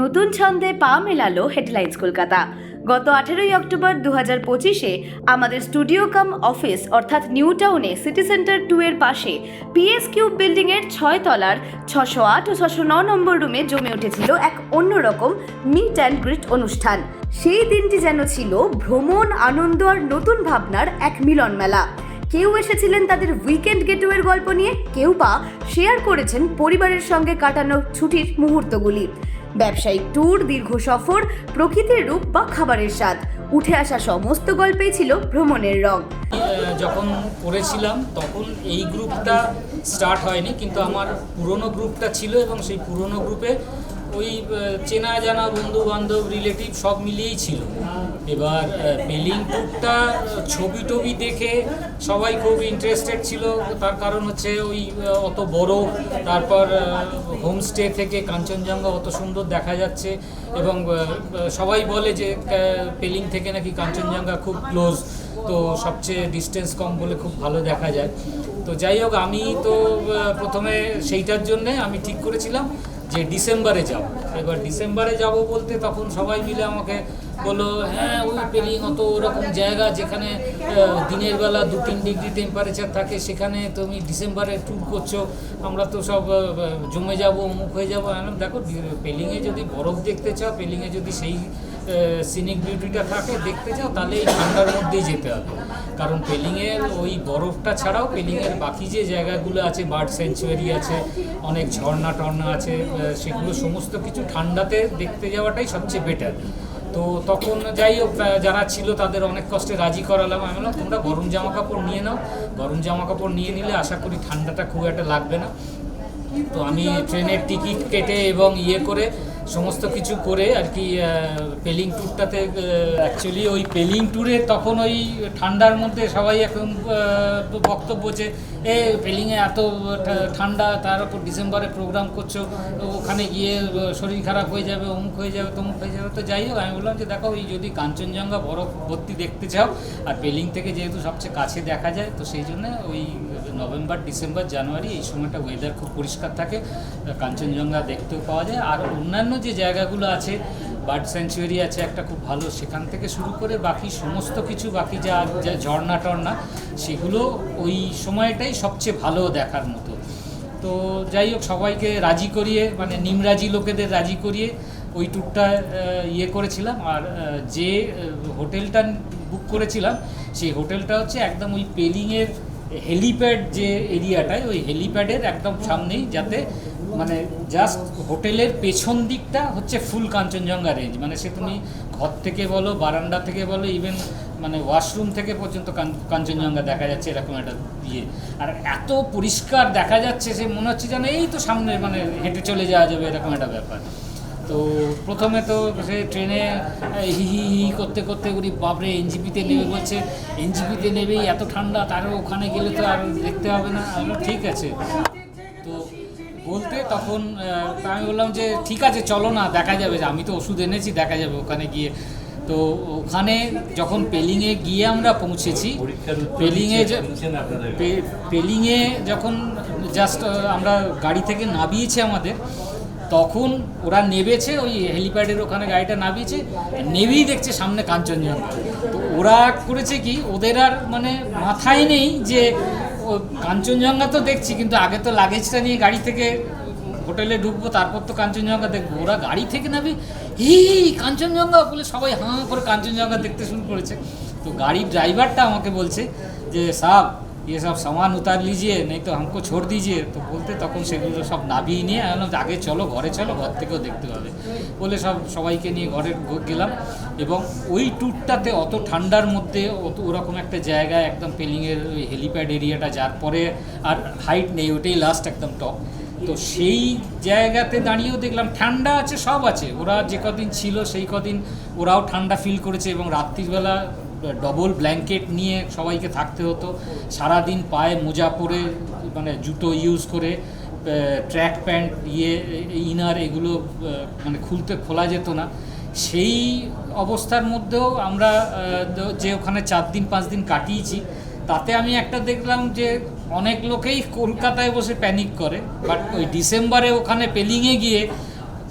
নতুন ছন্দে পা মেলালো হেডলাইন্স কলকাতা। গত আঠেরোই অক্টোবর দু হাজার পঁচিশে আমাদের স্টুডিও কাম অফিস অর্থাৎ নিউ টাউনে সিটি সেন্টার টু এর পাশে পিএস কিউব বিল্ডিং এর ছয় তলার ছশো আট ও ছশো ন নম্বর রুমে জমে উঠেছিল এক অন্যরকম মিট অ্যান্ড গ্রিট অনুষ্ঠান। সেই দিনটি যেন ছিল ভ্রমণ, আনন্দ আর নতুন ভাবনার এক মিলন মেলা। কেউ এসেছিলেন তাদের উইকেন্ড গেটওয়ের গল্প নিয়ে, কেউ বা শেয়ার করেছেন পরিবারের সঙ্গে কাটানো ছুটির মুহূর্তগুলি। ব্যবসায়িক ট্যুর, দীর্ঘ সফর, প্রকৃতির রূপ বা খাবারের স্বাদ। উঠে আসা সমস্ত গল্পেই ছিল ভ্রমণের রং। যখন করেছিলাম, তখন এই গ্রুপটা স্টার্ট হয়নি, কিন্তু আমার পুরনো গ্রুপটা ছিল এবং সেই পুরনো গ্রুপে ওই চেনা জানা বন্ধু বান্ধব রিলেটিভ সব মিলিয়েই ছিল। এবার পেলিং টুকটা ছবি টবি দেখে সবাই খুব ইন্টারেস্টেড ছিল। তার কারণ হচ্ছে ওই অত বড়। তারপর হোমস্টে থেকে কাঞ্চনজঙ্ঘা অত সুন্দর দেখা যাচ্ছে এবং সবাই বলে যে পেলিং থেকে নাকি কাঞ্চনজঙ্ঘা খুব ক্লোজ তো সবচেয়ে ডিস্টেন্স কম বলে খুব ভালো দেখা যায়। তো যাই হোক, আমি তো প্রথমে সেইটার জন্যে আমি ঠিক করেছিলাম। যে ডিসেম্বরে যাব। এবার ডিসেম্বরে যাব বলতে তখন সবাই মিলে আমাকে বলল হ্যাঁ ওই পেলিং অত ওরকম জায়গা যেখানে দিনের বেলা দু তিন ডিগ্রি টেম্পারেচার থাকে, সেখানে তুমি ডিসেম্বরে ট্যুর করছ, আমরা তো সব জমে যাব, অমুক হয়ে যাব। দেখো পেলিংয়ে যদি বরফ দেখতে চাও পেলিংয়ে যদি সেই সিনিক বিউটিটা থাকে, দেখতে চাও তাহলে এই ঠান্ডার মধ্যেই যেতে হবে। কারণ পেলিংয়ের ওই বরফটা ছাড়াও পেলিংয়ের বাকি যে জায়গাগুলো আছে, বার্ড সেঞ্চুয়ারি আছে, অনেক ঝর্ণা টর্ণা আছে সেগুলো সমস্ত কিছু ঠান্ডাতে দেখতে যাওয়াটাই সবচেয়ে বেটার তো তখন যাই হোক যারা ছিল তাদের অনেক কষ্টে রাজি করালাম। আমি বললাম, তোমরা গরম জামা কাপড় নিয়ে নাও। গরম জামা কাপড় নিয়ে নিলে আশা করি ঠান্ডাটা খুব একটা লাগবে না। তো আমি ট্রেনের টিকিট কেটে এবং ইয়ে করে সমস্ত কিছু করে আর কি পেলিং ট্যুরটাতে অ্যাকচুয়ালি ওই পেলিং ট্যুরে তখন ওই ঠান্ডার মধ্যে সবাই এখন বক্তব্য যে, এ, পেলিংয়ে এত ঠান্ডা, তার উপর ডিসেম্বরে প্রোগ্রাম করছ, ওখানে গিয়ে শরীর খারাপ হয়ে যাবে, অমুক হয়ে যাবে, তমুক হয়ে যাবে। তো যাই হোক, আমি বললাম যে, দেখো ওই যদি কাঞ্চনজঙ্ঘা বরফ ভর্তি দেখতে চাও, আর পেলিং থেকে যেহেতু সবচেয়ে কাছে দেখা যায়, তো সেই জন্য ওই নভেম্বর, ডিসেম্বর, জানুয়ারি এই সময়টা ওয়েদার খুব পরিষ্কার থাকে, কাঞ্চনজঙ্ঘা দেখতেও পাওয়া যায়। আর অন্যান্য যে জায়গাগুলো আছে, বার্ড স্যাঞ্চুয়ারি আছে একটা খুব ভালো, সেখান থেকে শুরু করে বাকি সমস্ত কিছু, বাকি যা যা ঝর্ণা টর্ণা, সেগুলো ওই সময়টাই সবচেয়ে ভালো দেখার মতো। তো যাই হোক, সবাইকে রাজি করিয়ে মানে নিমরাজি লোকেদের রাজি করিয়ে ওই ট্যুরটা ইয়ে করেছিলাম। আর যে হোটেলটা বুক করেছিলাম, সেই হোটেলটা হচ্ছে একদম ওই পেলিংয়ের হেলিপ্যাড যে এরিয়াটায়, ওই হেলিপ্যাডের একদম সামনেই যাতে মানে জাস্ট হোটেলের পেছন দিকটা হচ্ছে ফুল কাঞ্চনজঙ্ঘা রেঞ্জ মানে সে তুমি ঘর থেকে বলো, বারান্দা থেকে বলো ইভেন মানে ওয়াশরুম থেকে পর্যন্ত কাঞ্চনজঙ্ঘা দেখা যাচ্ছে এরকম একটা ইয়ে। আর এত পরিষ্কার দেখা যাচ্ছে, সে মনে হচ্ছে যেন এই তো সামনে মানে হেঁটে চলে যাওয়া যাবে, এরকম একটা ব্যাপার। তো প্রথমে তো সে ট্রেনে হি হি হি করতে করতে উনি বাপরে এনজিপিতে নেবে বলছে এনজিপিতে নেবেই এত ঠান্ডা তারও ওখানে গেলে তো আর দেখতে হবে না। আমি ঠিক আছে। তো বলতে তখন আমি বললাম যে ঠিক আছে চলো না দেখা যাবে। যে আমি তো ওষুধ এনেছি দেখা যাবে ওখানে গিয়ে। তো ওখানে যখন পেলিংয়ে গিয়ে আমরা পৌঁছেছি পেলিংয়ে পেলিংয়ে যখন জাস্ট আমরা গাড়ি থেকে নামিয়েছে আমাদের তখন ওরা নেবেছে, ওই হেলিপ্যাডের ওখানে গাড়িটা নামিয়েছে নেবেই দেখছে সামনে কাঞ্চনজঙ্ঘা। তো ওরা করেছে কি, ওদের আর মানে মাথায় নেই যে কাঞ্চনজঙ্ঘা তো দেখছি, কিন্তু আগে তো লাগেজটা নিয়ে গাড়ি থেকে হোটেলে ঢুকবো, তারপর তো কাঞ্চনজঙ্ঘা দেখব। ওরা গাড়ি থেকে নামে হি কাঞ্চনজঙ্ঘা! বলে সবাই হাঁ করে কাঞ্চনজঙ্ঘা দেখতে শুরু করেছে। তো গাড়ির ড্রাইভারটা আমাকে বলছে যে সাহ ये सब सामान उतार लीजिए नहीं तो हमको छोड़ दीजिए তো বলতে তখন সেগুলো সব নাবিয়ে নিয়ে আমি বললাম যে আগে চলো ঘরে চলো ঘর থেকেও দেখতে হবে বলে সব সবাইকে নিয়ে ঘরে গ- গেলাম এবং ওই ট্যুরটাতে অত ঠান্ডার মধ্যে অত ওরকম একটা জায়গায় একদম পেলিংয়ের ওই হেলিপ্যাড এরিয়াটা যার পরে আর হাইট নেই ওটাই লাস্ট একদম টপ তো সেই জায়গাতে দাঁড়িয়েও দেখলাম ঠান্ডা আছে সব আছে ওরা যে কদিন ছিল সেই কদিন ওরাও ঠান্ডা ফিল করেছে এবং রাত্রিবেলা ডবল ব্ল্যাঙ্কেট নিয়ে সবাইকে থাকতে হতো। সারাদিন পায়ে মোজা পরে মানে জুতো ইউজ করে ট্র্যাক প্যান্ট ইয়ে ইনার এগুলো মানে খুলতে খোলা যেত না। সেই অবস্থার মধ্যেও আমরা যে ওখানে চার দিন, পাঁচ দিন কাটিয়েছি, তাতে আমি একটা দেখলাম যে অনেক লোকেই কলকাতায় বসে প্যানিক করে। বাট ওই ডিসেম্বরে ওখানে পেলিংয়ে গিয়ে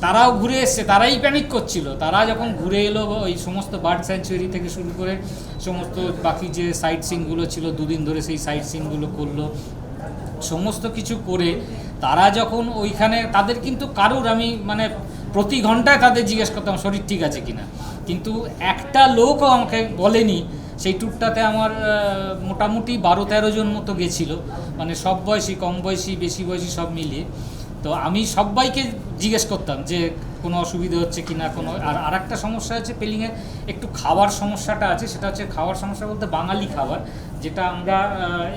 তারাও ঘুরে এসছে, তারাই প্যানিক করছিল। তারা যখন ঘুরে এলো, ওই সমস্ত বার্ড স্যাঞ্চুয়ারি থেকে শুরু করে সমস্ত বাকি যে সাইট সিনগুলো ছিল, দুদিন ধরে সেই সাইট সিনগুলো করল, সমস্ত কিছু করে তারা যখন ওইখানে, তাদের কিন্তু কারুর, আমি মানে প্রতি ঘন্টায় তাদের জিজ্ঞেস করতাম, শরীর ঠিক আছে কিনা? কিন্তু একটা লোকও আমাকে বলেনি। সেই ট্যুরটাতে আমার মোটামুটি বারো তেরো জন মতো গেছিল। মানে সব বয়সী, কম বয়সী, বেশি বয়সী সব মিলিয়ে। তো আমি সবাইকে জিজ্ঞেস করতাম যে কোনো অসুবিধা হচ্ছে কি না কোনো আর আরেকটা সমস্যা হচ্ছে পেলিংয়ে একটু খাওয়ার সমস্যাটা আছে, সেটা হচ্ছে খাওয়ার সমস্যা বলতে বাঙালি খাবার, যেটা আমরা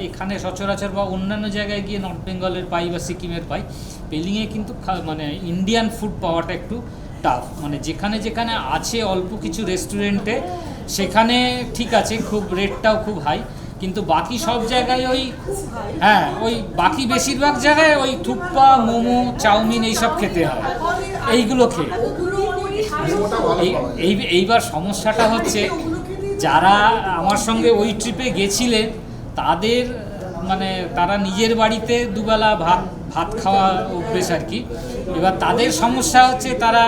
এখানে সচরাচর বা অন্যান্য জায়গায় গিয়ে নর্থ বেঙ্গলের পাই বা সিকিমের পাই, পেলিংয়ে কিন্তু মানে ইন্ডিয়ান ফুড পাওয়াটা একটু টাফ মানে যেখানে যেখানে আছে অল্প কিছু রেস্টুরেন্টে সেখানে ঠিক আছে, খুব রেটটাও খুব হাই কিন্তু বাকি সব জায়গায় ওই হ্যাঁ ওই বাকি বেশিরভাগ জায়গায় ওই থুপ্পা, মোমো, চাউমিন এইসব খেতে হয়। এইগুলো খেয়ে। এই, এই- এইবার সমস্যাটা হচ্ছে যারা আমার সঙ্গে ওই ট্রিপে গেছিলেন, তাদের মানে তারা নিজের বাড়িতে দুবেলা ভাত ভাত খাওয়া অভ্যেস আর কি। এবার তাদের সমস্যা হচ্ছে তারা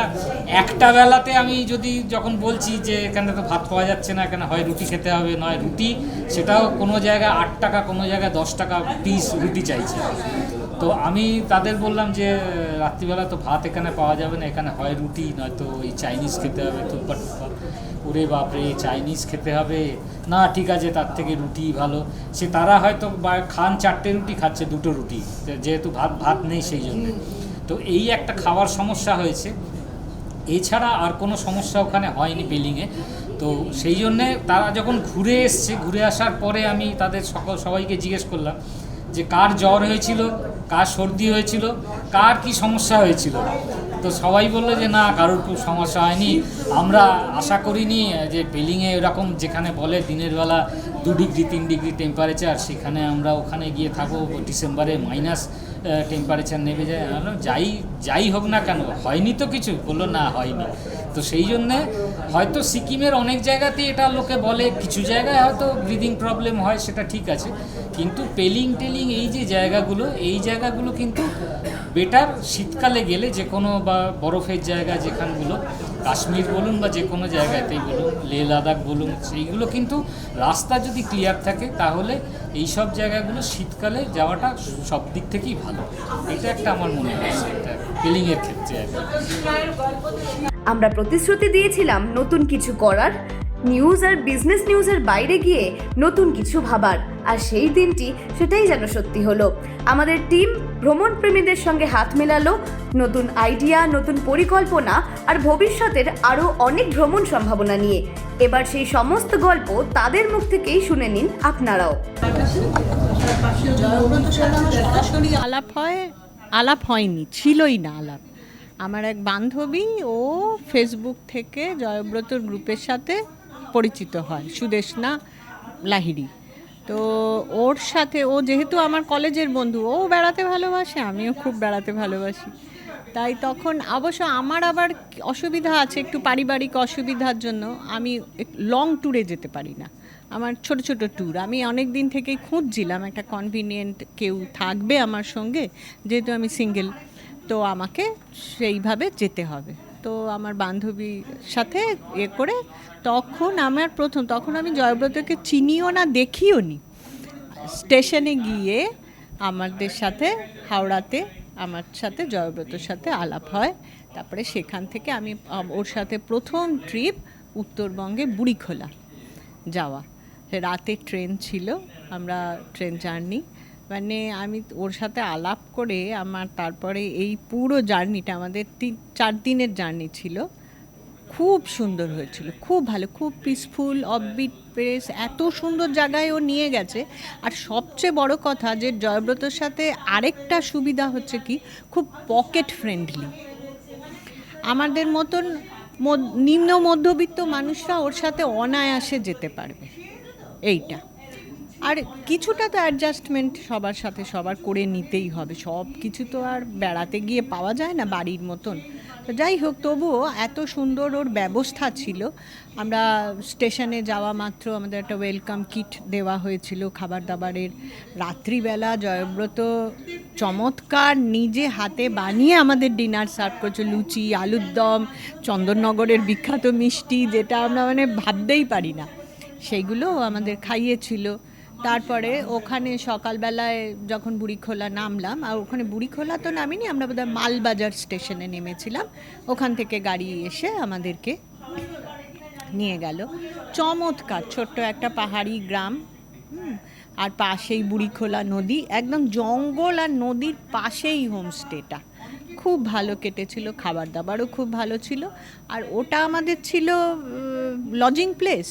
একটা বেলাতে আমি যদি যখন বলছি যে এখানে তো ভাত পাওয়া যাচ্ছে না, এখানে হয় রুটি খেতে হবে, নয় রুটি, সেটাও কোনো জায়গায় আট টাকা, কোনো জায়গায় দশ টাকা পিস রুটি চাইছে। তো আমি তাদের বললাম যে, রাত্রিবেলা তো ভাত এখানে পাওয়া যাবে না, এখানে হয় রুটি, নয়তো ওই চাইনিজ খেতে হবে তুপ্পা টুপ্পা ওরে বাপরে চাইনিজ খেতে হবে। না ঠিক আছে তার থেকে রুটি ভালো। সে তারা হয়তো বা- খান চারটে রুটি খাচ্ছে দুটো রুটি। যেহেতু ভাত ভাত নেই সেই জন্য। তো এই একটা খাওয়ার সমস্যা হয়েছে। এছাড়া আর কোনো সমস্যা ওখানে হয়নি বিল্ডিংয়ে তো সেই জন্যে তারা যখন ঘুরে এসছে ঘুরে আসার পরে আমি তাদের সকল সবাইকে জিজ্ঞেস করলাম। যে কার জ্বর হয়েছিল, কার সর্দি হয়েছিল, কার কি সমস্যা হয়েছিল। তো সবাই বলল যে, না, কারোর খুব সমস্যা হয়নি। আমরা আশা করিনি যে বিলিংয়ে এরকম যেখানে বলে দিনের বেলা দু ডিগ্রি, তিন ডিগ্রি টেম্পারেচার সেখানে আমরা ওখানে গিয়ে থাকব, ডিসেম্বরে মাইনাস টেম্পারেচার নেমে যায়। যাই যাই হোক না কেন, হয়নি তো কিছু? বলল, না, হয়নি। তো সেই জন্যে হয়তো সিকিমের অনেক জায়গাতে এটা লোকে বলে, কিছু জায়গায় হয়তো ব্রিদিং প্রবলেম হয়, সেটা ঠিক আছে। কিন্তু পেলিং টেলিং এই যে জায়গাগুলো, এই জায়গাগুলো কিন্তু বেটার শীতকালে গেলে যে কোনো বা বরফের জায়গা যেখানগুলো, কাশ্মীর বলুন বা যে কোনো জায়গাতেই বলুন লে লাদাখ বলুন, সেইগুলো কিন্তু রাস্তা যদি ক্লিয়ার থাকে তাহলে এই সব জায়গাগুলো শীতকালে যাওয়াটা সব দিক থেকেই ভালো। এটা একটা আমার মনে হয়েছে এটা ফিলিংয়ের ক্ষেত্রে আমরা প্রতিশ্রুতি দিয়েছিলাম নতুন কিছু করার নিউজ আর বিজনেস নিউজের বাইরে গিয়ে নতুন কিছু ভাবার, আর সেই দিনটি সেটাই যেন সত্যি হলো। আমাদের টিম ভ্রমণ প্রেমীদের সঙ্গে হাত মেলালো, নতুন আইডিয়া নতুন পরিকল্পনা আর ভবিষ্যতের আরও অনেক ভ্রমণ সম্ভাবনা নিয়ে। এবার সেই সমস্ত গল্প তাদের মুখ থেকেই শুনে নিন আপনারাও। আলাপ হয়, আলাপ হয়নি, ছিলই না আলাপ। আমার এক বান্ধবী ও ফেসবুক থেকে জয়ব্রতর গ্রুপের সাথে পরিচিত হয়, সুদেশনা লাহিড়ি। তো ওর সাথে, ও যেহেতু আমার কলেজের বন্ধু, ও বেড়াতে ভালোবাসে, আমিও খুব বেড়াতে ভালোবাসি। তাই তখন অবশ্য আমার আবার অসুবিধা আছে একটু পারিবারিক অসুবিধার জন্য, আমি লং ট্যুরে যেতে পারি না। আমার ছোট ছোট ট্যুর আমি অনেক দিন থেকেই খুঁজছিলাম একটা কনভিনিয়েন্ট কেউ থাকবে আমার সঙ্গে, যেহেতু আমি সিঙ্গেল তো আমাকে সেইভাবে যেতে হবে। তো আমার বান্ধবীর সাথে এ করে তখন আমার প্রথম, তখন আমি জয়ব্রতকে চিনিও না, দেখিও নি। স্টেশনে গিয়ে আমাদের সাথে, হাওড়াতে আমার সাথে, জয়ব্রতর সাথে আলাপ হয়। তারপরে সেখান থেকে আমি ওর সাথে প্রথম ট্রিপ উত্তরবঙ্গে বুড়িখোলা যাওয়া। রাতে ট্রেন ছিল, আমরা ট্রেন জার্নি মানে আমি ওর সাথে আলাপ করে আমার তারপরে এই পুরো জার্নিটা আমাদের তিন, চার দিনের জার্নি ছিল। খুব সুন্দর হয়েছিল, খুব ভালো, খুব পিসফুল অফবিট প্লেস এত সুন্দর জায়গায় ও নিয়ে গেছে। আর সবচেয়ে বড় কথা যে জয়ব্রতর সাথে আরেকটা সুবিধা হচ্ছে কি, খুব পকেট ফ্রেন্ডলি আমাদের মতন নিম্ন মধ্যবিত্ত মানুষরা ওর সাথে অনায়াসে যেতে পারবে, এইটা। আর কিছুটা তো অ্যাডজাস্টমেন্ট সবার সাথে সবার করে নিতেই হবে। সব কিছু তো আর বেড়াতে গিয়ে পাওয়া যায় না বাড়ির মতন। তো যাই হোক, তবুও এত সুন্দর ওর ব্যবস্থা ছিল। আমরা স্টেশনে যাওয়া মাত্র আমাদের একটা ওয়েলকাম কিট দেওয়া হয়েছিল খাবার দাবারের রাত্রিবেলা জয়ব্রত চমৎকার নিজে হাতে বানিয়ে আমাদের ডিনার সার্ভ করছে। লুচি, আলুর দম, চন্দননগরের বিখ্যাত মিষ্টি, যেটা আমরা মানে ভাবতেই পারি না। সেইগুলো আমাদের খাইয়েছিল। তারপরে ওখানে সকালবেলায় যখন বুড়িখোলা নামলাম, আর ওখানে বুড়িখোলা তো নামিনি, আমরা বোধহয় মালবাজার স্টেশনে নেমেছিলাম। ওখান থেকে গাড়ি এসে আমাদেরকে নিয়ে গেল। চমৎকার, ছোট্ট একটা পাহাড়ি গ্রাম আর পাশেই বুড়িখোলা নদী, একদম জঙ্গল আর নদীর পাশেই হোমস্টেটা। খুব ভালো কেটেছিল খাবার দাবারও খুব ভালো ছিল। আর ওটা আমাদের ছিল লজিং প্লেস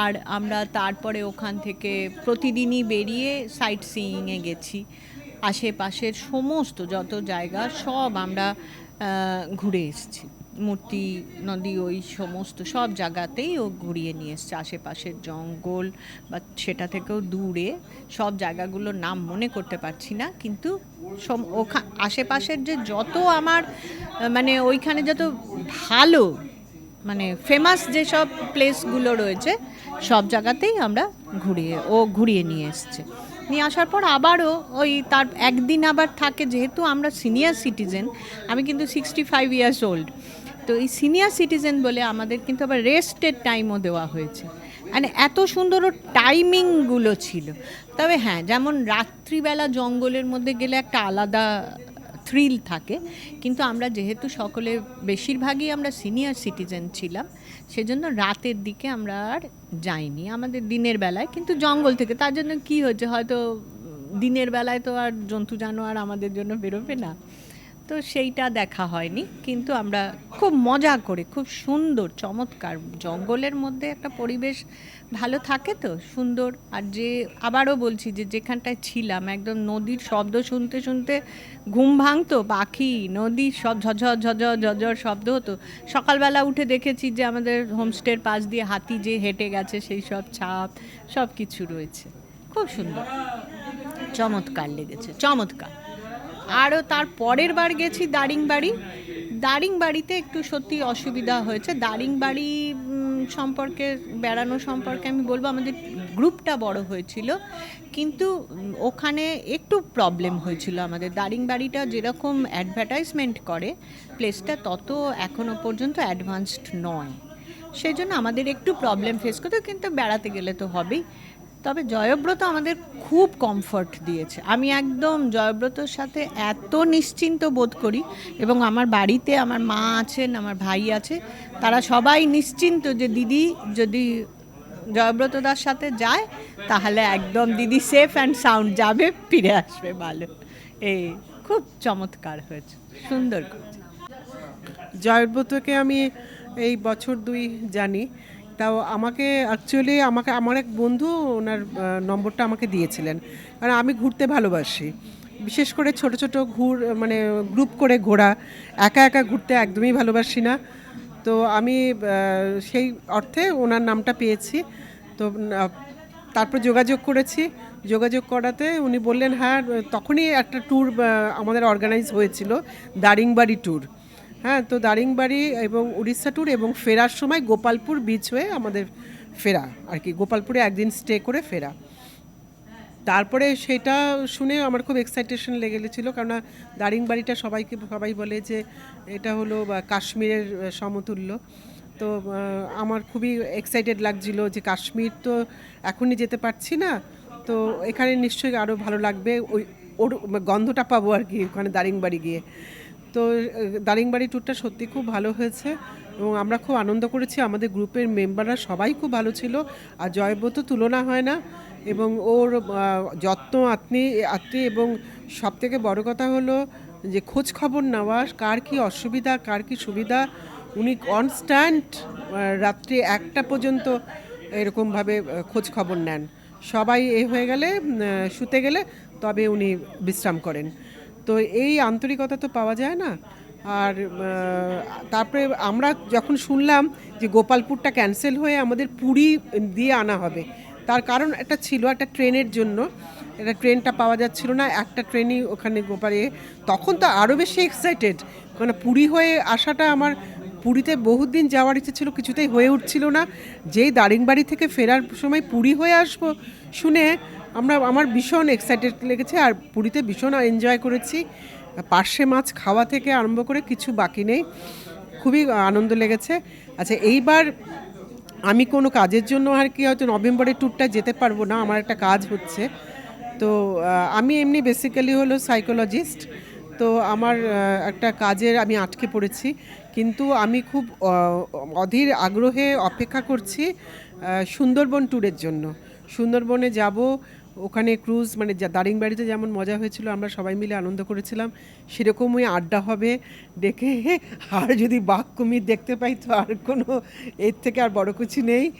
আর আমরা তারপরে ওখান থেকে প্রতিদিনই বেরিয়ে সাইট সিইংয়ে গেছি। আশেপাশের সমস্ত যত জায়গা, সব আমরা ঘুরে এসেছি। মূর্তি, নদী, ওই সমস্ত সব জায়গাতেই ও ঘুরিয়ে নিয়ে এসছে। আশেপাশের জঙ্গল বা সেটা থেকেও দূরে সব জায়গাগুলোর নাম মনে করতে পারছি না, কিন্তু আশেপাশের যে যত আমার মানে ওইখানে যত ভালো মানে ফেমাস যেসব প্লেসগুলো রয়েছে, সব জায়গাতেই আমরা ঘুরিয়ে, ও ঘুরিয়ে নিয়ে এসছে। নিয়ে আসার পর আবারও ওই তার একদিন আবার থাকে, যেহেতু আমরা সিনিয়র সিটিজেন আমি কিন্তু সিক্সটি ফাইভ ইয়ার্স ওল্ড তো এই সিনিয়র সিটিজেন বলে আমাদের কিন্তু আবার রেস্টের টাইমও দেওয়া হয়েছে। মানে এত সুন্দর টাইমিংগুলো ছিল। তবে হ্যাঁ যেমন রাত্রিবেলা জঙ্গলের মধ্যে গেলে একটা আলাদা থ্রিল থাকে। কিন্তু আমরা যেহেতু সকলে, বেশিরভাগই আমরা সিনিয়র সিটিজেন ছিলাম, সেজন্য রাতের দিকে আমরা আর যাইনি আমাদের দিনের বেলায়। কিন্তু জঙ্গল থেকে, তার জন্য কি হচ্ছে হয়তো দিনের বেলায় তো আর জন্তু জানোয়ার আমাদের জন্য বেরোবে না। তো সেইটা দেখা হয়নি, কিন্তু আমরা খুব মজা করে, খুব সুন্দর, চমৎকার। জঙ্গলের মধ্যে একটা পরিবেশ ভালো থাকে তো, সুন্দর। আর যে, আবারও বলছি যে, যেখানটায় ছিলাম, একদম নদীর শব্দ শুনতে শুনতে ঘুম ভাঙতো, পাখি, নদী, সব ঝঝর ঝঝর ঝঝর শব্দ হতো। সকালবেলা উঠে দেখেছি যে, আমাদের হোমস্টের পাশ দিয়ে হাতি যে হেঁটে গেছে, সেই সব ছাপ সব কিছু রয়েছে। খুব সুন্দর। চমৎকার লেগেছে, চমৎকার। আরও তার পরের বার গেছি দারিংবাড়ি। দারিংবাড়িতে একটু সত্যি অসুবিধা হয়েছে। দারিংবাড়ি সম্পর্কে, বেড়ানো সম্পর্কে আমি বলব, আমাদের গ্রুপটা বড় হয়েছিল। কিন্তু ওখানে একটু প্রবলেম হয়েছিল আমাদের। দারিংবাড়িটা যেরকম অ্যাডভার্টাইজমেন্ট করে প্লেসটা তত এখনও পর্যন্ত অ্যাডভান্সড নয়। সেই জন্য আমাদের একটু প্রবলেম ফেস করতে, কিন্তু বেড়াতে গেলে তো হবেই। তবে জয়ব্রত আমাদের খুব কমফর্ট দিয়েছে। আমি একদম জয়ব্রতর সাথে এত নিশ্চিন্ত বোধ করি এবং আমার বাড়িতে আমার মা আছেন, আমার ভাই আছে, তারা সবাই নিশ্চিন্ত যে দিদি যদি জয়ব্রতদার সাথে যায়, তাহলে একদম দিদি সেফ অ্যান্ড সাউন্ড যাবে, ফিরে আসবে ভালো। এই খুব চমৎকার হয়েছে, সুন্দর জয়ব্রতকে আমি এই বছর দুই জানি তাও আমাকে অ্যাকচুয়ালি আমাকে, আমার এক বন্ধু ওনার নম্বরটা আমাকে দিয়েছিলেন। কারণ আমি ঘুরতে ভালোবাসি। বিশেষ করে ছোট ছোট ঘুর মানে গ্রুপ করে ঘোরা, একা একা ঘুরতে একদমই ভালোবাসি না। তো আমি সেই অর্থে ওনার নামটা পেয়েছি। তো তারপর যোগাযোগ করেছি। যোগাযোগ করাতে উনি বললেন হ্যাঁ তখনই একটা ট্যুর আমাদের অর্গানাইজ হয়েছিল, দারিংবাড়ি ট্যুর হ্যাঁ তো দারিংবাড়ি এবং উড়িষ্যা ট্যুর এবং ফেরার সময় গোপালপুর বিচ হয়ে আমাদের ফেরা আর কি। গোপালপুরে একদিন স্টে করে ফেরা। তারপরে সেটা শুনে আমার খুব এক্সাইটেশন লেগে গেছিল কেননা দারিংবাড়িটা সবাইকে সবাই বলে যে এটা হলো কাশ্মীরের সমতুল্য। তো আমার খুবই এক্সাইটেড লাগছিল যে কাশ্মীর তো এখনই যেতে পারছি না। তো এখানে নিশ্চয়ই আরও ভালো লাগবে। ওই, ওর, গন্ধটা পাবো আর কি ওখানে দারিংবাড়ি গিয়ে। তো দারিংবাড়ি ট্যুরটা সত্যি খুব ভালো হয়েছে এবং আমরা খুব আনন্দ করেছি। আমাদের গ্রুপের মেম্বাররা সবাই খুব ভালো ছিল আর জয়ব্রত তুলনা হয় না এবং ওর যত্ন আত্মী আত্মী এবং সব থেকে বড় কথা হলো যে খোঁজ খবর নেওয়া, কার কি অসুবিধা, কার কি সুবিধা, উনি কনস্ট্যান্ট রাত্রি একটা পর্যন্ত এরকমভাবে খোঁজ খবর নেন। সবাই এ হয়ে গেলে শুতে গেলে তবে উনি বিশ্রাম করেন। তো এই আন্তরিকতা তো পাওয়া যায় না। আর তারপরে আমরা যখন শুনলাম যে গোপালপুরটা ক্যান্সেল হয়ে আমাদের পুরী দিয়ে আনা হবে, তার কারণ একটা ছিল একটা ট্রেনের জন্য। একটা ট্রেনটা পাওয়া যাচ্ছিল না, একটা ট্রেনই ওখানে গোপারে তখন তো আরও বেশি এক্সাইটেড মানে পুরী হয়ে আসাটা আমার, পুরীতে বহুদিন যাওয়ার ইচ্ছে ছিল, কিছুতেই হয়ে উঠছিল না। যেই দারিংবাড়ি থেকে ফেরার সময় পুরী হয়ে আসব শুনে আমরা, আমার ভীষণ এক্সাইটেড লেগেছে আর পুরীতে ভীষণ এনজয় করেছি। পার্শে মাছ খাওয়া থেকে আরম্ভ করে কিছু বাকি নেই। খুবই আনন্দ লেগেছে। আচ্ছা এইবার আমি কোনো কাজের জন্য আর কি হয়তো নভেম্বরের ট্যুরটা যেতে পারব না, আমার একটা কাজ হচ্ছে। তো আমি এমনি বেসিক্যালি হলো সাইকোলজিস্ট তো আমার একটা কাজের আমি আটকে পড়েছি। কিন্তু আমি খুব অধীর আগ্রহে অপেক্ষা করছি সুন্দরবন ট্যুরের জন্য। সুন্দরবনে যাব ওখানে ক্রুজ মানে যা- দারিংবাড়িতে যেমন মজা হয়েছিল, আমরা সবাই মিলে আনন্দ করেছিলাম। সেরকমই আড্ডা হবে ডেকে আর যদি বাঘ কুমির দেখতে পাই তো আর কোনো এর থেকে আর বড় কিছু নেই।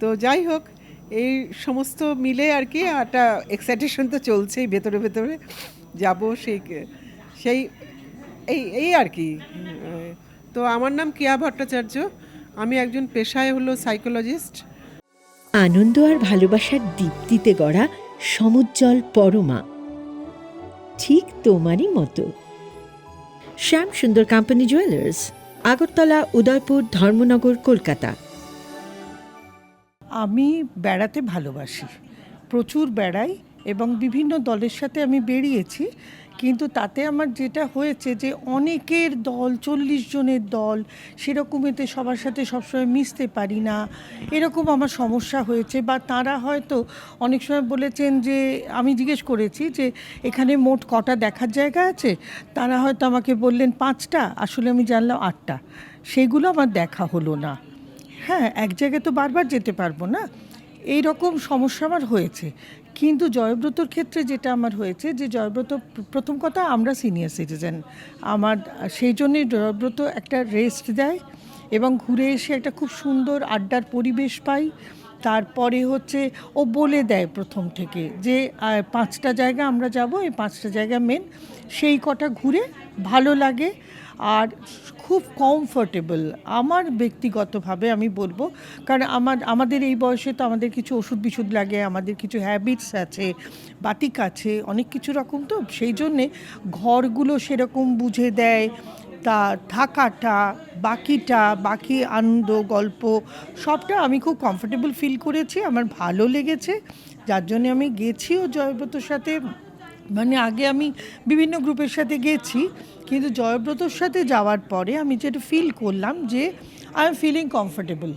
তো যাই হোক, এই সমস্ত মিলে আর কি, একটা এক্সাইটেশন তো চলছেই ভেতরে ভেতরে যাব সেই সেই, এই এই আর কি। তো আমার নাম কেয়া ভট্টাচার্য, আমি একজন পেশায় হলো সাইকোলজিস্ট আনন্দ আর ভালোবাসার দীপ্তিতে গড়া সমুজ্জ্বল পরমা। ঠিক তোমারই মতো। Shyam Sundar company jewellers Agartala, Udaipur, Dharmanagar, Kolkata. আমি বেড়াতে ভালোবাসি। প্রচুর বেড়াই এবং বিভিন্ন দলের সাথে আমি বেরিয়েছি। কিন্তু তাতে আমার যেটা হয়েছে যে অনেকের দল, চল্লিশ জনের দল সেরকম এতে সবার সাথে সবসময় মিশতে পারি না। এরকম আমার সমস্যা হয়েছে বা তারা হয়তো অনেক সময় বলেছেন যে, আমি জিজ্ঞেস করেছি যে, এখানে মোট কটা দেখার জায়গা আছে? তারা হয়তো আমাকে বললেন পাঁচটা, আসলে আমি জানলাম আটটা। সেগুলো আমার দেখা হলো না। হ্যাঁ এক জায়গায় তো বারবার যেতে পারব না। এই রকম সমস্যা আমার হয়েছে। কিন্তু জয়ব্রতর ক্ষেত্রে যেটা আমার হয়েছে, যে জয়ব্রত প্রথম কথা আমরা সিনিয়র সিটিজেন আমার, সেই জন্যই জয়ব্রত একটা রেস্ট দেয় এবং ঘুরে এসে একটা খুব সুন্দর আড্ডার পরিবেশ পাই। তারপরে হচ্ছে ও বলে দেয় প্রথম থেকে যে পাঁচটা জায়গা আমরা যাব, এই পাঁচটা জায়গা মেন সেই কটা ঘুরে ভালো লাগে। আর খুব কমফোর্টেবল আমার ব্যক্তিগতভাবে আমি বলব, কারণ আমার, আমাদের এই বয়সে তো আমাদের কিছু ওষুধ বিষুধ লাগে, আমাদের কিছু হ্যাবিটস আছে, বাতিক আছে, অনেক কিছু রকম তো। সেই জন্যে ঘরগুলো সেরকম বুঝে দেয়, তা থাকাটা, বাকিটা, বাকি আনন্দ, গল্প, সবটা আমি খুব কমফোর্টেবল ফিল করেছি, আমার ভালো লেগেছে। যার জন্য আমি গেছিও জয়ব্রতর সাথে। মানে আগে আমি বিভিন্ন গ্রুপের সাথে গেছি, কিন্তু জয়ব্রতর সাথে যাওয়ার পরে আমি যেটা ফিল করলাম যে আই এম ফিলিং কমফোর্টেবল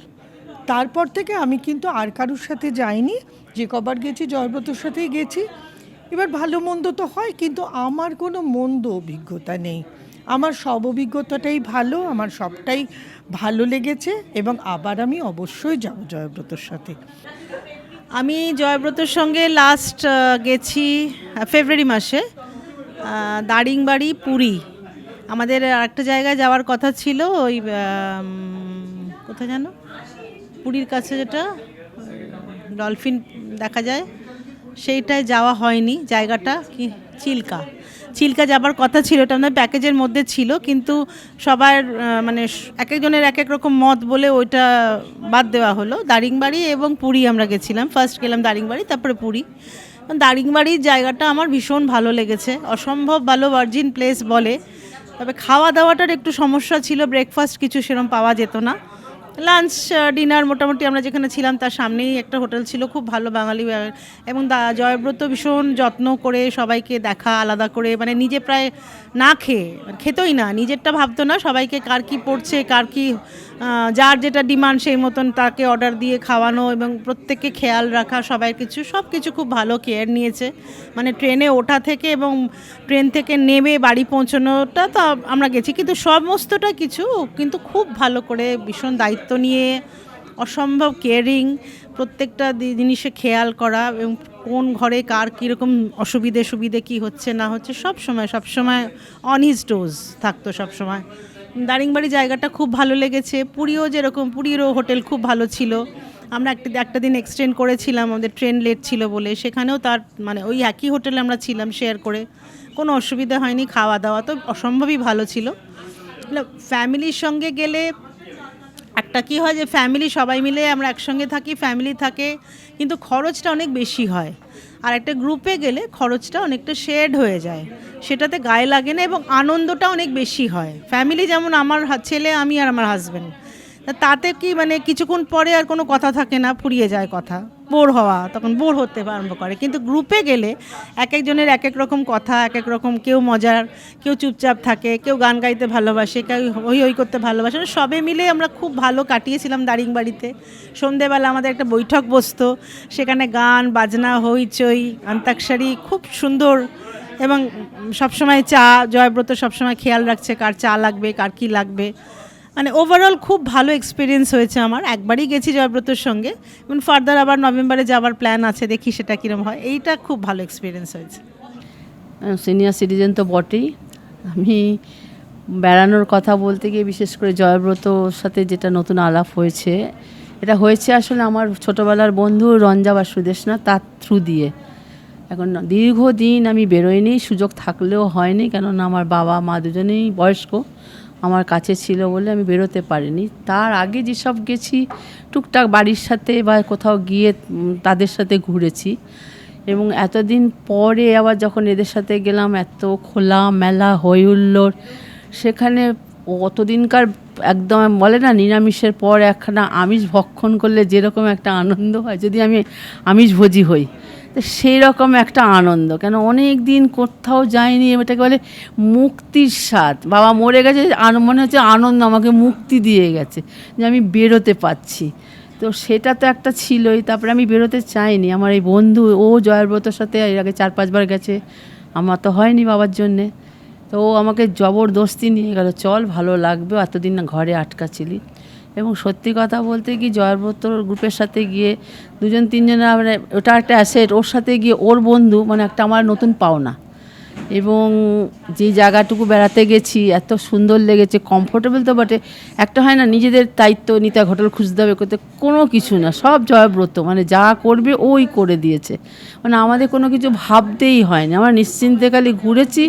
তারপর থেকে আমি কিন্তু আর কারুর সাথে যাইনি, যে কবার গেছি, জয়ব্রতর সাথেই গেছি। এবার ভালো মন্দ তো হয়, কিন্তু আমার কোনো মন্দ অভিজ্ঞতা নেই। আমার সব অভিজ্ঞতাটাই ভালো, আমার সবটাই ভালো লেগেছে, এবং আবার আমি অবশ্যই যাব জয়ব্রতর সাথে। আমি জয়ব্রতর সঙ্গে লাস্ট গেছি ফেব্রুয়ারি মাসে দারিংবাড়ি, পুরী। আমাদের আরেকটা জায়গায় যাওয়ার কথা ছিল, ওই কোথায় জানো পুরীর কাছে যেটা ডলফিন দেখা যায়। সেইটায় যাওয়া হয়নি, জায়গাটা কি? চিল্কা। চিল্কা যাবার কথা ছিল, এটা আমাদের প্যাকেজের মধ্যে ছিল, কিন্তু সবার মানে এক একজনের এক এক রকম মত বলে ওইটা বাদ দেওয়া হলো। দারিংবাড়ি এবং পুরী আমরা গেছিলাম। ফার্স্ট গেলাম দারিংবাড়ি, তারপরে পুরী। দারিংবাড়ির জায়গাটা আমার ভীষণ ভালো লেগেছে। অসম্ভব ভালো ভার্জিন প্লেস বলে। তবে খাওয়া দাওয়াটার একটু সমস্যা ছিল ব্রেকফাস্ট কিছু সেরকম পাওয়া যেত না। লাঞ্চ ডিনার মোটামুটি আমরা যেখানে ছিলাম তার সামনেই একটা হোটেল ছিল, খুব ভালো বাঙালি এবং দা জয়ব্রত ভীষণ যত্ন করে সবাইকে দেখা, আলাদা করে মানে নিজে প্রায় না খেয়ে মানে খেতোই না, নিজেরটা ভাবতো না সবাইকে কার কি পড়ছে, কার কি যার যেটা ডিমান্ড সেই মতন তাকে অর্ডার দিয়ে খাওয়ানো এবং প্রত্যেককে খেয়াল রাখা, সবাই কিছু, সব কিছু খুব ভালো কেয়ার নিয়েছে। মানে ট্রেনে ওঠা থেকে এবং ট্রেন থেকে নেমে বাড়ি পৌঁছানোটা তো আমরা গেছি, কিন্তু সমস্তটা কিছু কিন্তু খুব ভালো করে ভীষণ দায়িত্ব নিয়ে, অসম্ভব কেয়ারিং প্রত্যেকটা জিনিসে খেয়াল করা এবং কোন ঘরে কার কীরকম অসুবিধে সুবিধে, কি হচ্ছে, না হচ্ছে, সব সময় সব সময় অন হিজ টোজ থাকতো সব সময়। দারিংবাড়ি জায়গাটা খুব ভালো লেগেছে, পুরীও যেরকম, পুরীরও হোটেল খুব ভালো ছিল। আমরা একটা একটা দিন এক্সটেন্ড করেছিলাম, আমাদের ট্রেন লেট ছিল বলে, সেখানেও তার মানে ওই একই হোটেলে আমরা ছিলাম শেয়ার করে। কোনো অসুবিধা হয়নি খাওয়া দাওয়া তো অসম্ভবই ভালো ছিল। ফ্যামিলির সঙ্গে গেলে একটা কি হয় যে ফ্যামিলি সবাই মিলে আমরা একসঙ্গে থাকি ফ্যামিলি থাকে, কিন্তু খরচটা অনেক বেশি হয়। আর একটা গ্রুপে গেলে খরচটা অনেকটা শেড হয়ে যায়। সেটাতে গায়ে লাগে না এবং আনন্দটা অনেক বেশি হয়। ফ্যামিলি যেমন আমার ছেলে, আমি আর আমার হাজব্যান্ড তাতে কি মানে কিছুক্ষণ পরে আর কোনো কথা থাকে না, ফুরিয়ে যায় কথা। বোর হওয়া তখন বোর হতে আরম্ভ করে। কিন্তু গ্রুপে গেলে এক একজনের এক এক রকম কথা এক এক রকম কেউ মজার, কেউ চুপচাপ থাকে, কেউ গান গাইতে ভালোবাসে, কেউ হই হই করতে ভালোবাসে। মানে সবে মিলে আমরা খুব ভালো কাটিয়েছিলাম দারিংবাড়িতে। সন্ধেবেলা আমাদের একটা বৈঠক বসতো, সেখানে গান, বাজনা, হইচই, আন্তাক্ষরী খুব সুন্দর এবং সবসময় চা, জয়ব্রত সবসময় খেয়াল রাখছে কার চা লাগবে, কার কী লাগবে। মানে ওভারঅল খুব ভালো এক্সপিরিয়েন্স হয়েছে আমার। একবারই গেছি জয়ব্রতর সঙ্গে। এবং ফার্দার আবার নভেম্বরে যাওয়ার প্ল্যান আছে, দেখি সেটা কীরকম হয়। এইটা খুব ভালো এক্সপিরিয়েন্স হয়েছে। সিনিয়র সিটিজেন তো বটেই। আমি বেড়ানোর কথা বলতে গিয়ে বিশেষ করে জয়ব্রতর সাথে যেটা নতুন আলাপ হয়েছে, এটা হয়েছে আসলে আমার ছোটোবেলার বন্ধু রঞ্জা বা সুদেশনা তার থ্রু দিয়ে। এখন দীর্ঘদিন আমি বেরোইনি, সুযোগ থাকলেও হয়নি, কেননা আমার বাবা মা দুজনেই বয়স্ক। আমার কাছে ছিল বলে আমি বেরোতে পারিনি। তার আগে যেসব গেছি, টুকটাক বাড়ির সাথে বা কোথাও গিয়ে তাদের সাথে ঘুরেছি। এবং এতদিন পরে আবার যখন এদের সাথে গেলাম, এত খোলা মেলা হই হুল্লোড় সেখানে অতদিনকার একদম বলে না, নিরামিষের পর একখানা আমিষ ভক্ষণ করলে যেরকম একটা আনন্দ হয়, যদি আমি আমিষ ভোজি হই। তো সেই রকম একটা আনন্দ। কেন অনেক দিন কোথাও যায়নি এটাকে বলে মুক্তির স্বাদ। বাবা মরে গেছে মনে হচ্ছে আনন্দ আমাকে মুক্তি দিয়ে গেছে, যে আমি বেরোতে পারছি। তো সেটা তো একটা ছিলই, তারপরে আমি বেরোতে চাইনি। আমার এই বন্ধু, ও জয়ব্রতর সাথে, এর আগে চার, পাঁচবার গেছে। আমার তো হয়নি বাবার জন্যে। তো ও আমাকে জবরদস্তি নিয়ে গেল, চল ভালো লাগবে, এতদিন না ঘরে আটকা ছিলি। এবং সত্যি কথা বলতে কি জয়ব্রতর গ্রুপের সাথে গিয়ে দুজন তিনজনের মানে ওটা একটা অ্যাসেট ওর সাথে গিয়ে ওর বন্ধু মানে একটা আমার নতুন পাওনা। এবং যে জায়গাটুকু বেড়াতে গেছি এত সুন্দর লেগেছে কমফোর্টেবল তো বটে। একটা হয় না নিজেদের দায়িত্ব নিতে হয়, হোটেল খুঁজতে হবে করতে কোনো কিছু না সব জয়ব্রত মানে যা করবে ওই করে দিয়েছে। মানে আমাদের কোনো কিছু ভাবতেই হয়নি আমরা নিশ্চিন্তে খালি ঘুরেছি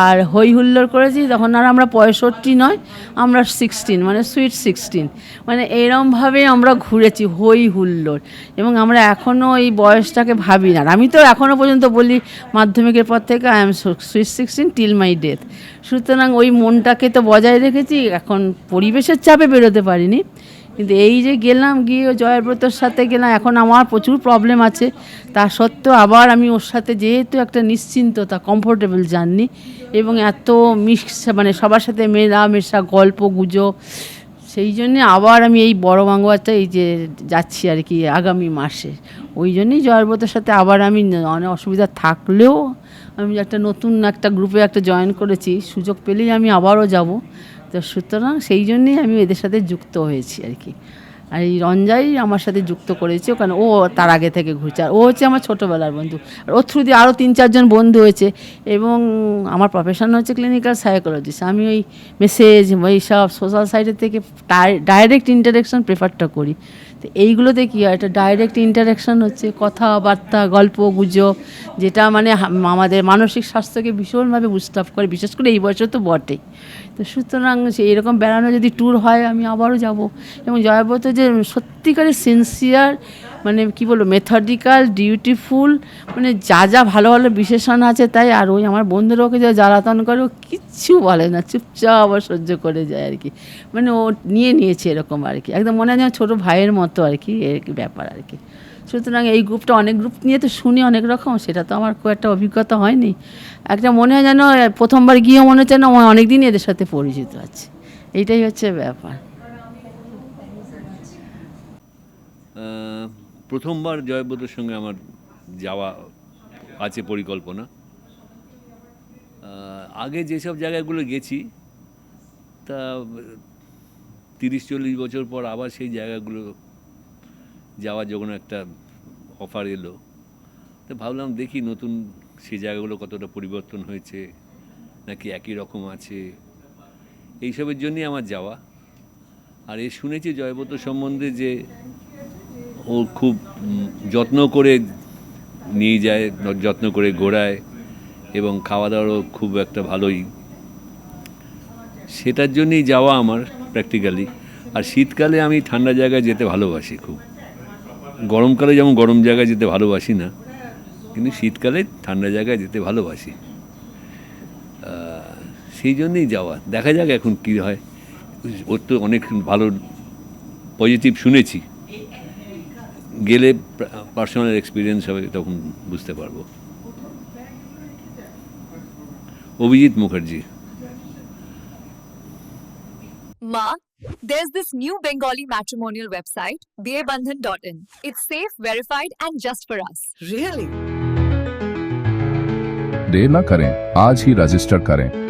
আর হই হুল্লোড় করেছি তখন আর আমরা পঁয়ষট্টি নয়, আমরা সিক্সটিন মানে সুইট সিক্সটিন মানে এরমভাবে আমরা ঘুরেছি হই হুল্লোড়। এবং আমরা এখনও এই বয়সটাকে ভাবি না। আমি তো এখনও পর্যন্ত বলি মাধ্যমিকের পর থেকে I am sweet sixteen till my death সুতরাং ওই মনটাকে তো বজায় রেখেছি, এখন পরিবেশের চাপে বেরোতে পারিনি। কিন্তু এই যে গেলাম গিয়ে জয়ব্রতর সাথে গেলাম, এখন আমার প্রচুর প্রবলেম আছে। তা সত্ত্বেও আবার আমি ওর সাথে যেহেতু একটা নিশ্চিন্ততা কমফোর্টেবল জার্নি এবং এত মিক্স মানে সবার সাথে মেলা মেশা গল্প, গুজব, সেই জন্যে আবার আমি এই বড় বাংলাটা এই যে যাচ্ছি আর কি আগামী মাসে। ওই জন্যই জয়ব্রতের সাথে আবার আমি অনেক অসুবিধা থাকলেও আমি একটা নতুন একটা গ্রুপে একটা জয়েন করেছি। সুযোগ পেলেই আমি আবারও যাব। তো সুতরাং সেই জন্যেই আমি এদের সাথে যুক্ত হয়েছি আর কি। আর এই রঞ্জাই আমার সাথে যুক্ত করেছে, কারণ ও তার আগে থেকে ঘুরছে। আর ও হচ্ছে আমার ছোটোবেলার বন্ধু। আর ওর থ্রু দিয়ে আরও তিন চারজন বন্ধু হয়েছে এবং আমার প্রফেশন হচ্ছে ক্লিনিক্যাল সাইকোলজিস্ট আমি ওই মেসেজ ওই সব সোশ্যাল সাইটের থেকে ডাইরেক্ট ইন্টারেকশন প্রেফারটা করি। তো এইগুলোতে কী হয়, একটা ডাইরেক্ট ইন্টারাকশন হচ্ছে কথাবার্তা, গল্প, গুজব, যেটা মানে আমাদের মানসিক স্বাস্থ্যকে ভীষণভাবে বুস্ট আপ করে। বিশেষ করে এই বছর তো বটেই। তো সুতরাং সে এরকম বেড়ানো যদি ট্যুর হয়, আমি আবারও যাব। এবং জয়ব্রত যে সত্যিকারের সিনসিয়ার মানে কি বলব মেথডিক্যাল ডিউটিফুল মানে যা যা ভালো ভালো বিশেষণ আছে তাই, আর ওই আমার বন্ধুরা ওকে যা জ্বালাতন করে, ও কিচ্ছু বলে না, চুপচাপ আবার সহ্য করে যায় আর কি। মানে ও নিয়ে নিয়েছে এরকম আর কি। একদম মনে হয় ছোটো ভাইয়ের মতো আর কি, এর ব্যাপার আর কি। সুতরাং এই গ্রুপটা অনেক গ্রুপ নিয়ে তো শুনি অনেক রকম, সেটা তো আমার খুব একটা অভিজ্ঞতা হয়নি। একটা মনে হয় যেন প্রথমবার গিয়ে মনে হচ্ছে না অনেক দিনই এদের সাথে পরিচিত আছে। এইটাই হচ্ছে ব্যাপার। প্রথমবার জয়ব্রতের সঙ্গে আমার যাওয়া আছে পরিকল্পনা। আগে যেসব জায়গাগুলো গেছি, তা তিরিশ চল্লিশ বছর পর আবার সেই জায়গাগুলো যাওয়ার যখন একটা অফার এলো, তো ভাবলাম দেখি নতুন সেই জায়গাগুলো কতটা পরিবর্তন হয়েছে, নাকি একই রকম আছে। এইসবের জন্যই আমার যাওয়া। আর এ শুনেছি জয়ব্রত সম্বন্ধে যে ও খুব যত্ন করে নিয়ে যায়, যত্ন করে ঘোরায় এবং খাওয়া দাওয়ারও খুব একটা ভালোই। সেটার জন্যই যাওয়া আমার প্র্যাকটিক্যালি আর শীতকালে আমি ঠান্ডা জায়গায় যেতে ভালোবাসি খুব। গরমকালে যেমন গরম জায়গায় যেতে ভালোবাসি না কিন্তু শীতকালে ঠান্ডা জায়গায় যেতে ভালোবাসি। সেই জন্যই যাওয়া। দেখা যাক এখন কী হয়। ওর তো অনেক ভালো পজিটিভ শুনেছি। গেলে পার্সোনাল এক্সপিরিয়েন্স হবে তখন বুঝতে পারব। Abhijit Mukherjee. Ma, there's this new Bengali matrimonial website, dearbandhan.in. It's safe, verified, and just for us. Really? देर न करें आज ही रजिस्टर करें